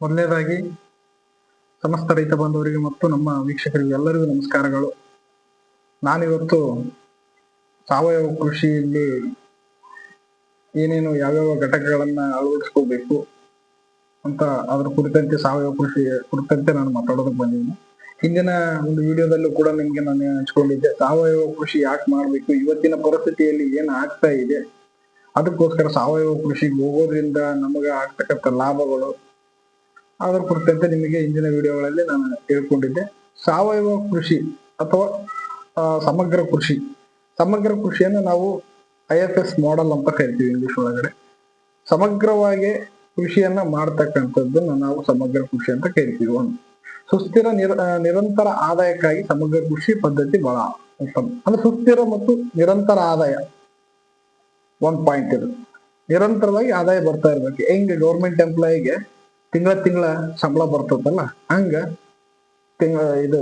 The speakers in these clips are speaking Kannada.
ಮೊದಲನೇದಾಗಿ ಸಮಸ್ತ ರೈತ ಬಾಂಧವರಿಗೆ ಮತ್ತು ನಮ್ಮ ವೀಕ್ಷಕರಿಗೆ ಎಲ್ಲರಿಗೂ ನಮಸ್ಕಾರಗಳು. ನಾನಿವತ್ತು ಸಾವಯವ ಕೃಷಿಯಲ್ಲಿ ಏನೇನು ಯಾವ್ಯಾವ ಘಟಕಗಳನ್ನ ಅಳವಡಿಸ್ಕೋಬೇಕು ಅಂತ ಅದ್ರ ಕುರಿತಂತೆ ಸಾವಯವ ಕೃಷಿ ಕುರಿತಂತೆ ನಾನು ಮಾತಾಡೋದಕ್ಕೆ ಬಂದಿದ್ದೀನಿ. ಹಿಂದಿನ ಒಂದು ವಿಡಿಯೋದಲ್ಲೂ ಕೂಡ ನಿಮ್ಗೆ ನಾನು ಹಂಚ್ಕೊಂಡಿದ್ದೆ, ಸಾವಯವ ಕೃಷಿ ಯಾಕೆ ಮಾಡಬೇಕು, ಇವತ್ತಿನ ಪರಿಸ್ಥಿತಿಯಲ್ಲಿ ಏನು ಆಗ್ತಾ ಇದೆ, ಅದಕ್ಕೋಸ್ಕರ ಸಾವಯವ ಕೃಷಿಗೆ ಹೋಗೋದ್ರಿಂದ ನಮಗೆ ಆಗ್ತಕ್ಕಂಥ ಲಾಭಗಳು ಅದರ ಕುರಿತಂತೆ ನಿಮಗೆ ಹಿಂದಿನ ವಿಡಿಯೋಗಳಲ್ಲಿ ನಾನು ಹೇಳ್ಕೊಂಡಿದ್ದೆ. ಸಾವಯವ ಕೃಷಿ ಅಥವಾ ಸಮಗ್ರ ಕೃಷಿ. ಸಮಗ್ರ ಕೃಷಿಯನ್ನು ನಾವು ಐ ಎಫ್ ಎಸ್ ಮಾಡೆಲ್ ಅಂತ ಕರಿತೀವಿ ಇಂಗ್ಲಿಷ್ ಒಳಗಡೆ. ಸಮಗ್ರವಾಗಿ ಕೃಷಿಯನ್ನ ಮಾಡ್ತಕ್ಕಂಥದ್ದನ್ನ ನಾವು ಸಮಗ್ರ ಕೃಷಿ ಅಂತ ಕರಿತೀವಿ. ಒಂದು ಸುಸ್ಥಿರ ನಿರ ನಿರಂತರ ಆದಾಯಕ್ಕಾಗಿ ಸಮಗ್ರ ಕೃಷಿ ಪದ್ಧತಿ ಬಹಳ ಉತ್ತಮ. ಅಂದ್ರೆ ಸುಸ್ಥಿರ ಮತ್ತು ನಿರಂತರ ಆದಾಯ ಒಂದ್ ಪಾಯಿಂಟ್ ಇದು. ನಿರಂತರವಾಗಿ ಆದಾಯ ಬರ್ತಾ ಇರ್ಬೇಕು. ಹೆಂಗೆ ಗೌರ್ಮೆಂಟ್ ಎಂಪ್ಲಾಯಿಗೆ ತಿಂಗಳ ತಿಂಗಳ ಸಂಬಳ ಬರ್ತದಲ್ಲ, ಹಂಗ ತಿಂಗಳ ಇದು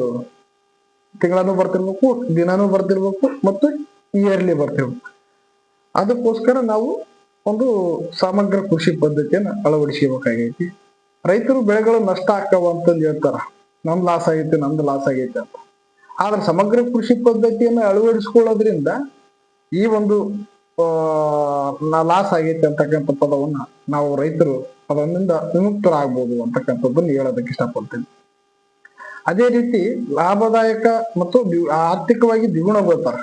ತಿಂಗಳನು ಬರ್ತಿರ್ಬೇಕು, ದಿನಾನು ಬರ್ತಿರ್ಬೇಕು ಮತ್ತು ಇಯರ್ಲಿ ಬರ್ತಿರ್ಬೇಕು. ಅದಕ್ಕೋಸ್ಕರ ನಾವು ಒಂದು ಸಮಗ್ರ ಕೃಷಿ ಪದ್ಧತಿಯನ್ನ ಅಳವಡಿಸಬೇಕಾಗೈತಿ. ರೈತರು ಬೆಳೆಗಳು ನಷ್ಟ ಆಗ್ತಾವ ಅಂತಂದು ಹೇಳ್ತಾರ, ನಮ್ದು ಲಾಸ್ ಆಗೈತೆ, ನಮ್ದು ಲಾಸ್ ಆಗೈತಿ ಅಂತ. ಆದ್ರೆ ಸಮಗ್ರ ಕೃಷಿ ಪದ್ಧತಿಯನ್ನ ಅಳವಡಿಸ್ಕೊಳ್ಳೋದ್ರಿಂದ ಈ ಒಂದು ಲಾಸ್ ಆಗೈತೆ ಅಂತಕ್ಕಂಥ ಪದವನ್ನ ನಾವು ರೈತರು ಅದರಿಂದ ವಿಮುಕ್ತರಾಗ್ಬೋದು ಅಂತಕ್ಕಂಥದ್ದನ್ನು ಹೇಳೋದಕ್ಕೆ ಇಷ್ಟಪಡ್ತೀನಿ. ಅದೇ ರೀತಿ ಲಾಭದಾಯಕ ಮತ್ತು ಆರ್ಥಿಕವಾಗಿ ದ್ವಿಗುಣಗೊಳ್ತಾರೆ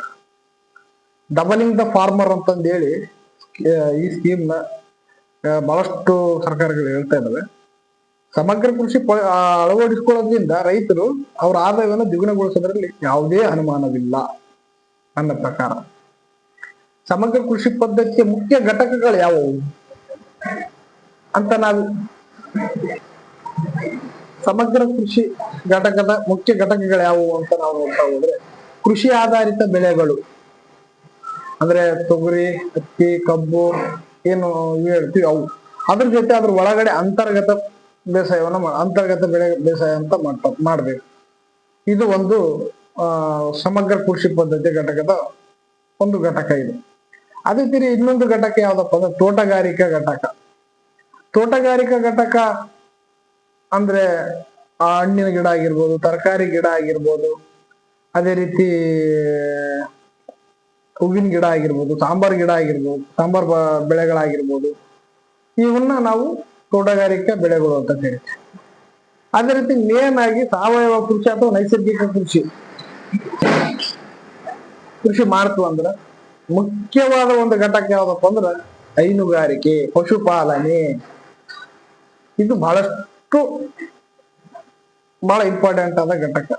ಡಬಲಿಂಗ್ ದ ಫಾರ್ಮರ್ ಅಂತಂದು ಹೇಳಿ ಈ ಸ್ಕೀಮ್ನ ಬಹಳಷ್ಟು ಸರ್ಕಾರಗಳು ಹೇಳ್ತಾ ಇದ್ದಾವೆ ಸಮಗ್ರ ಕೃಷಿ ಅಳವಡಿಸಿಕೊಳ್ಳೋದ್ರಿಂದ ರೈತರು ಅವರ ಆದಾಯವನ್ನು ದ್ವಿಗುಣಗೊಳಿಸೋದ್ರಲ್ಲಿ ಯಾವುದೇ ಅನುಮಾನವಿಲ್ಲ ನನ್ನ ಪ್ರಕಾರ. ಸಮಗ್ರ ಕೃಷಿ ಪದ್ಧತಿಯ ಮುಖ್ಯ ಘಟಕಗಳು ಯಾವುವು? ಅಂತ ನಾವು ಸಮಗ್ರ ಕೃಷಿ ಘಟಕದ ಮುಖ್ಯ ಘಟಕಗಳು ಯಾವುವು ಅಂತ ನಾವು ನೋಡ್ತಾ ಹೋದ್ರೆ ಕೃಷಿ ಆಧಾರಿತ ಬೆಳೆಗಳು. ಅಂದ್ರೆ ತೊಗರಿ ಹತ್ತಿ ಕಬ್ಬು ಏನು ಹೇಳ್ತೀವಿ ಅವು. ಅದ್ರ ಜೊತೆ ಅದ್ರ ಒಳಗಡೆ ಅಂತರ್ಗತ ಬೇಸಾಯವನ್ನ ಅಂತರ್ಗತ ಬೆಳೆ ಬೇಸಾಯ ಅಂತ ಮಾಡ್ತಾ, ಮಾಡ್ಬೇಕು. ಇದು ಒಂದು ಸಮಗ್ರ ಕೃಷಿ ಪದ್ಧತಿ ಘಟಕದ ಒಂದು ಘಟಕ ಇದು. ಅದೇ ತೀರಿ ಇನ್ನೊಂದು ಘಟಕ ಯಾವ್ದಪ್ಪ ಅಂದ್ರೆ ತೋಟಗಾರಿಕಾ ಘಟಕ. ತೋಟಗಾರಿಕಾ ಘಟಕ ಅಂದ್ರೆ ಆ ಹಣ್ಣಿನ ಗಿಡ ಆಗಿರ್ಬೋದು, ತರಕಾರಿ ಗಿಡ ಆಗಿರ್ಬೋದು, ಅದೇ ರೀತಿ ಹೂವಿನ ಗಿಡ ಆಗಿರ್ಬೋದು, ಸಾಂಬಾರ್ ಗಿಡ ಆಗಿರ್ಬೋದು, ಸಾಂಬಾರ್ ಬೆಳೆಗಳಾಗಿರ್ಬೋದು, ಇವನ್ನ ನಾವು ತೋಟಗಾರಿಕಾ ಬೆಳೆಗಳು ಅಂತ ಕರಿತೀವಿ ಅದೇ ರೀತಿ ಮೇನ್ ಆಗಿ ಸಾವಯವ ಕೃಷಿ ಅಥವಾ ನೈಸರ್ಗಿಕ ಕೃಷಿ. ಕೃಷಿ ಮಾಡ್ತು ಅಂದ್ರ ಮುಖ್ಯವಾದ ಒಂದು ಘಟಕ ಯಾವ್ದಪ್ಪ ಅಂದ್ರ ಹೈನುಗಾರಿಕೆ, ಪಶುಪಾಲನೆ ಇದು ಬಹಳಷ್ಟು ಬಹಳ ಇಂಪಾರ್ಟೆಂಟ್ ಆದ ಘಟಕ.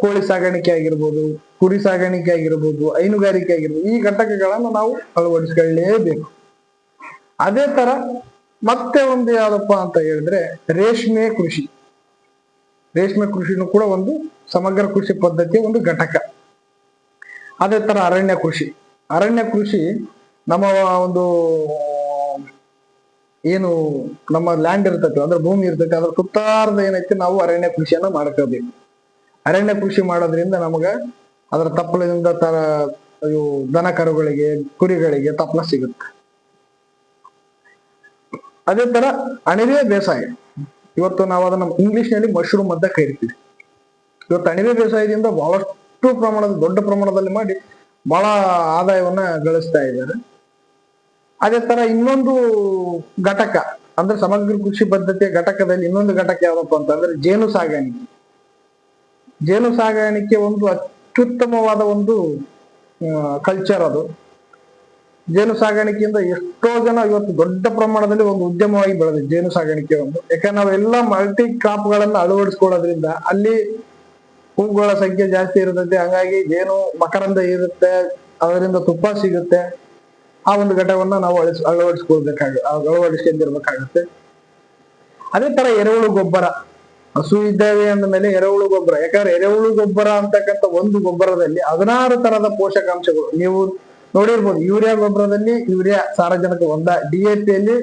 ಕೋಳಿ ಸಾಗಾಣಿಕೆ ಆಗಿರ್ಬೋದು, ಕುರಿ ಸಾಗಾಣಿಕೆ ಆಗಿರ್ಬೋದು, ಹೈನುಗಾರಿಕೆ ಆಗಿರ್ಬೋದು, ಈ ಘಟಕಗಳನ್ನು ನಾವು ಅಳವಡಿಸಿಕೊಳ್ಳಲೇಬೇಕು ಅದೇ ತರ ಮತ್ತೆ ಒಂದು ಯಾವ್ದಪ್ಪ ಅಂತ ಹೇಳಿದ್ರೆ ರೇಷ್ಮೆ ಕೃಷಿ. ರೇಷ್ಮೆ ಕೃಷಿನೂ ಕೂಡ ಒಂದು ಸಮಗ್ರ ಕೃಷಿ ಪದ್ಧತಿಯ ಒಂದು ಘಟಕ. ಅದೇ ತರ ಅರಣ್ಯ ಕೃಷಿ. ಅರಣ್ಯ ಕೃಷಿ ನಮ್ಮ ಒಂದು ಏನು ನಮ್ಮ ಲ್ಯಾಂಡ್ ಇರ್ತೈತಿ ಅಂದ್ರೆ ಭೂಮಿ ಇರ್ತೈತಿ, ಅದ್ರ ಸುತ್ತಾರದ ಏನೈತಿ ನಾವು ಅರಣ್ಯ ಕೃಷಿಯನ್ನ ಮಾಡ್ಕೋಬೇಕು. ಅರಣ್ಯ ಕೃಷಿ ಮಾಡೋದ್ರಿಂದ ನಮಗ ಅದರ ತಪ್ಪಲದಿಂದ ತರ ಇವು ದನ ಕರುಗಳಿಗೆ, ಕುರಿಗಳಿಗೆ ತಪ್ಪಲ ಸಿಗುತ್ತೆ. ಅದೇ ತರ ಅಣಿವೆ ಬೇಸಾಯ. ಇವತ್ತು ನಾವು ಅದನ್ನ ಇಂಗ್ಲಿಷ್ನಲ್ಲಿ ಮಶ್ರೂಮ್ ಅಂತ ಕರಿತೀವಿ. ಇವತ್ತು ಅಣಿವೆ ಬೇಸಾಯದಿಂದ ಬಹಳಷ್ಟು ಪ್ರಮಾಣದ, ದೊಡ್ಡ ಪ್ರಮಾಣದಲ್ಲಿ ಮಾಡಿ ಬಹಳ ಆದಾಯವನ್ನ ಗಳಿಸ್ತಾ ಇದ್ದಾರೆ. ಅದೇ ತರ ಇನ್ನೊಂದು ಘಟಕ, ಅಂದ್ರೆ ಸಮಗ್ರ ಕೃಷಿ ಪದ್ಧತಿಯ ಘಟಕದಲ್ಲಿ ಇನ್ನೊಂದು ಘಟಕ ಯಾವ್ದಪ್ಪ ಅಂತಂದ್ರೆ ಜೇನು ಸಾಗಾಣಿಕೆ. ಜೇನು ಸಾಗಾಣಿಕೆ ಒಂದು ಅತ್ಯುತ್ತಮವಾದ ಒಂದು ಕಲ್ಚರ್ ಅದು. ಜೇನು ಸಾಗಾಣಿಕೆಯಿಂದ ಎಷ್ಟೋ ಜನ ಇವತ್ತು ದೊಡ್ಡ ಪ್ರಮಾಣದಲ್ಲಿ ಒಂದು ಉದ್ಯಮವಾಗಿ ಬೆಳೆದಿದೆ ಜೇನು ಸಾಗಾಣಿಕೆ ಒಂದು. ಯಾಕಂದ್ರೆ ನಾವೆಲ್ಲ ಮಲ್ಟಿ ಕ್ರಾಪ್ ಗಳನ್ನ ಅಳವಡಿಸ್ಕೊಳ್ಳೋದ್ರಿಂದ ಅಲ್ಲಿ ಹೂಗಳ ಸಂಖ್ಯೆ ಜಾಸ್ತಿ ಇರುತ್ತೆ ಹಂಗಾಗಿ ಜೇನು ಮಕರಂದ ಇರುತ್ತೆ, ಅದರಿಂದ ತುಪ್ಪ ಸಿಗುತ್ತೆ. ಆ ಒಂದು ಘಟಕವನ್ನ ನಾವು ಅಳಿಸ್ ಅಳವಡಿಸ್ಕೊಳ್ಬೇಕಾಗ ಅಳವಡಿಸ್ಕೊಂಡಿರ್ಬೇಕಾಗುತ್ತೆ. ಅದೇ ತರ ಎರೆಹುಳು ಗೊಬ್ಬರ. ಹಸು ಇದ್ದಾವೆ ಅಂದ ಮೇಲೆ ಎರೆಹುಳು ಗೊಬ್ಬರ. ಯಾಕಂದ್ರೆ ಎರೆಹುಳು ಗೊಬ್ಬರ ಅಂತಕ್ಕಂಥ ಒಂದು ಗೊಬ್ಬರದಲ್ಲಿ ಹದಿನಾರು ತರದ ಪೋಷಕಾಂಶಗಳು. ನೀವು ನೋಡಿರ್ಬೋದು, ಯೂರಿಯಾ ಗೊಬ್ಬರದಲ್ಲಿ ಯೂರಿಯಾ ಸಾರಜನಕ ಒಂದ, ಡಿ ಎ ಪಿಯಲ್ಲಿ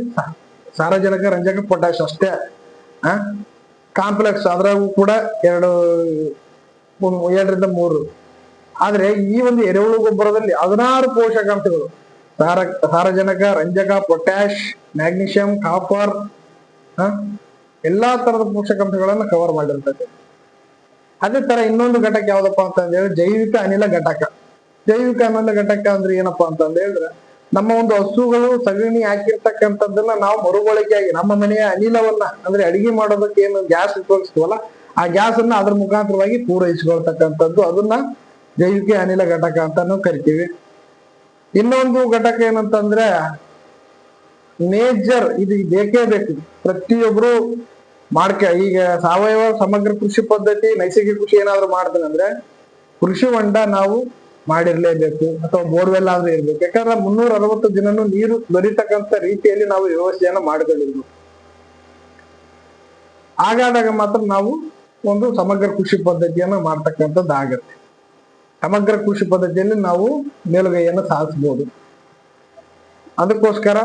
ಸಾರಜನಕ, ರಂಜಕ ಪೊಟ್ಯಾಶ್ ಅಷ್ಟೇ. ಕಾಂಪ್ಲೆಕ್ಸ್ ಅದ್ರಾಗೂ ಕೂಡ ಎರಡು ಎರಡರಿಂದ ಮೂರು. ಆದ್ರೆ ಈ ಒಂದು ಎರೆಹುಳು ಗೊಬ್ಬರದಲ್ಲಿ ಹದಿನಾರು ಪೋಷಕಾಂಶಗಳು. ಸಾರ, ಸಾರಜನಕ, ರಂಜಕ ಪೊಟ್ಯಾಶ್ ಮ್ಯಾಗ್ನೀಷಿಯಂ, ಕಾಪರ್ ಎಲ್ಲಾ ತರದ ಪೋಷಕಾಂಶಗಳನ್ನು ಕವರ್ ಮಾಡಿರ್ತದೆ. ಅದೇ ತರ ಇನ್ನೊಂದು ಘಟಕ ಯಾವ್ದಪ್ಪ ಅಂತ ಹೇಳಿ ಜೈವಿಕ ಅನಿಲ ಘಟಕ. ಜೈವಿಕ ಅನಿಲ ಘಟಕ ಅಂದ್ರೆ ಏನಪ್ಪಾ ಅಂತ ಹೇಳಿದ್ರೆ ನಮ್ಮ ಒಂದು ಹಸುಗಳು ಸಗಣಿ ಹಾಕಿರ್ತಕ್ಕಂಥದ್ದನ್ನ ನಾವು ಮರುಬಳಕೆಯಾಗಿ ನಮ್ಮ ಮನೆಯ ಅನಿಲವನ್ನ ಅಂದ್ರೆ ಅಡಿಗೆ ಮಾಡೋದಕ್ಕೆ ಏನು ಗ್ಯಾಸ್ ಉಪಯೋಗಿಸ್ತೀವಲ್ಲ, ಆ ಗ್ಯಾಸ್ ಅನ್ನ ಅದ್ರ ಮುಖಾಂತರವಾಗಿ ಪೂರೈಸಿಕೊಳ್ತಕ್ಕಂಥದ್ದು ಅದನ್ನ ಜೈವಿಕ ಅನಿಲ ಘಟಕ ಅಂತ ನಾವು ಕರಿತೀವಿ. ಇನ್ನೊಂದು ಘಟಕ ಏನಂತಂದ್ರೆ, ಮೇಜರ್, ಇದು ಬೇಕೇ ಬೇಕು. ಪ್ರತಿಯೊಬ್ರು ಮಾಡ್ಕ, ಈಗ ಸಾವಯವ ಸಮಗ್ರ ಕೃಷಿ ಪದ್ಧತಿ, ನೈಸರ್ಗಿಕ ಕೃಷಿ ಏನಾದ್ರು ಮಾಡ್ತೇನೆ ಅಂದ್ರೆ, ಕೃಷಿ ಹೊಂಡ ನಾವು ಮಾಡಿರ್ಲೇಬೇಕು, ಅಥವಾ ಬೋರ್ವೆಲ್ ಆದ್ರೂ ಇರ್ಬೇಕು. ಯಾಕಂದ್ರೆ ಮುನ್ನೂರ ಅರವತ್ತು ದಿನನೂ ನೀರು ದೊರೀತಕ್ಕಂತ ರೀತಿಯಲ್ಲಿ ನಾವು ವ್ಯವಸ್ಥೆಯನ್ನ ಮಾಡ್ಕೊಂಡಿರ್ಬೇಕು ಹಾಗಾದಾಗ ಮಾತ್ರ ನಾವು ಒಂದು ಸಮಗ್ರ ಕೃಷಿ ಪದ್ಧತಿಯನ್ನ ಮಾಡ್ತಕ್ಕಂಥದ್ದು ಆಗತ್ತೆ ಸಮಗ್ರ ಕೃಷಿ ಪದ್ಧತಿಯಲ್ಲಿ ನಾವು ಮೇಲುಗೈಯನ್ನು ಸಾಧಿಸಬಹುದು. ಅದಕ್ಕೋಸ್ಕರ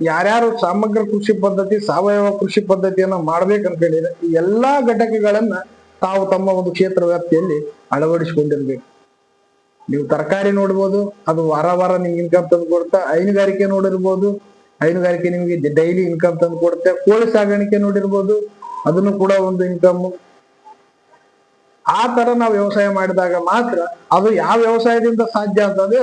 ಯಾರ್ಯಾರು ಸಮಗ್ರ ಕೃಷಿ ಪದ್ಧತಿ, ಸಾವಯವ ಕೃಷಿ ಪದ್ಧತಿಯನ್ನ ಮಾಡಬೇಕಂತ ಹೇಳಿದ್ರೆ ಎಲ್ಲಾ ಘಟಕಗಳನ್ನ ತಾವು ತಮ್ಮ ಒಂದು ಕ್ಷೇತ್ರ ವ್ಯಾಪ್ತಿಯಲ್ಲಿ ಅಳವಡಿಸಿಕೊಂಡಿರ್ಬೇಕು. ನೀವು ತರಕಾರಿ ನೋಡ್ಬೋದು, ಅದು ವಾರ ವಾರ ನಿಮ್ಗೆ ಇನ್ಕಮ್ ತಂದು ಕೊಡುತ್ತೆ, ಹೈನುಗಾರಿಕೆ ನೋಡಿರ್ಬೋದು, ಹೈನುಗಾರಿಕೆ ನಿಮಗೆ ಡೈಲಿ ಇನ್ಕಮ್ ತಂದು ಕೊಡುತ್ತೆ, ಕೋಳಿ ಸಾಗಾಣಿಕೆ ನೋಡಿರ್ಬೋದು, ಅದನ್ನು ಕೂಡ ಒಂದು ಇನ್ಕಮ್ ಆ ತರ ನಾವು ವ್ಯವಸಾಯ ಮಾಡಿದಾಗ ಮಾತ್ರ ಅದು ಯಾವ ವ್ಯವಸಾಯದಿಂದ ಸಾಧ್ಯ ಅಂತಂದ್ರೆ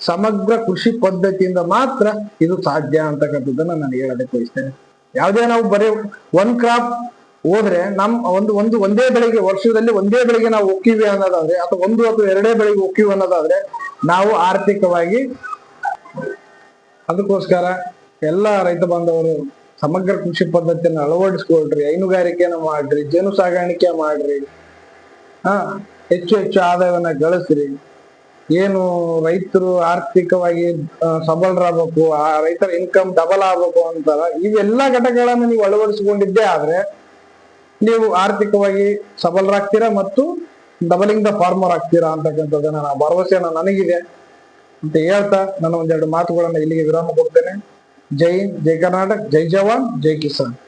ಸಮಗ್ರ ಕೃಷಿ ಪದ್ಧತಿಯಿಂದ ಮಾತ್ರ ಇದು ಸಾಧ್ಯ ಅಂತಕ್ಕಂಥದ್ದನ್ನ ನಾನು ಹೇಳೋದಕ್ಕೆ ಬಯಸ್ತೇನೆ. ಯಾವುದೇ ನಾವು ಬರೀ ಒನ್ ಕ್ರಾಪ್ ಹೋದ್ರೆ ನಮ್ ಒಂದು ಒಂದು, ಒಂದೇ ಬೆಳೆಗೆ ವರ್ಷದಲ್ಲಿ ಒಂದೇ ಬೆಳೆಗೆ ನಾವು ಒಕ್ಕಿವಿ ಅನ್ನೋದಾದ್ರೆ ಅಥವಾ ಒಂದು ಅಥವಾ ಎರಡೇ ಬೆಳೆಗೆ ಒಕ್ಕಿವಿ ಅನ್ನೋದಾದ್ರೆ ನಾವು ಆರ್ಥಿಕವಾಗಿ ಅದಕ್ಕೋಸ್ಕರ ಎಲ್ಲ ರೈತ ಬಾಂಧವರು ಸಮಗ್ರ ಕೃಷಿ ಪದ್ಧತಿಯನ್ನು ಅಳವಡಿಸ್ಕೊಳ್ರಿ, ಹೈನುಗಾರಿಕೆನ ಮಾಡ್ರಿ, ಜೇನು ಸಾಗಾಣಿಕೆ ಮಾಡ್ರಿ ಹೆಚ್ಚು ಹೆಚ್ಚು ಆದಾಯವನ್ನ ಗಳಿಸ್ರಿ. ಏನು ರೈತರು ಆರ್ಥಿಕವಾಗಿ ಸಬಲರಾಗಬೇಕು, ಆ, ರೈತರ ಇನ್ಕಮ್ ಡಬಲ್ ಆಗ್ಬೇಕು ಅಂತಾರ, ಇವೆಲ್ಲ ಘಟಕಗಳನ್ನು ನೀವು ಅಳವಡಿಸಿಕೊಂಡಿದ್ದೇ ಆದ್ರೆ, ನೀವು ಆರ್ಥಿಕವಾಗಿ ಸಬಲರಾಗ್ತೀರಾ ಮತ್ತು ಡಬಲಿಂಗ್ ದ ಫಾರ್ಮರ್ ಆಗ್ತೀರಾ ಅಂತಕ್ಕಂಥದ್ದನ್ನ ನಾನು ಭರವಸೆಯನ್ನ ನನಗಿದೆ. ಅಂತ ಹೇಳ್ತಾ ನಾನು ಒಂದೆರಡು ಮಾತುಗಳನ್ನ ಇಲ್ಲಿಗೆ ವಿರಾಮ ಕೊಡ್ತೇನೆ. ಜೈ ಜೈ ಕರ್ನಾಟಕ್, ಜೈ ಜವಾನ್, ಜೈ ಕಿಸಾನ್.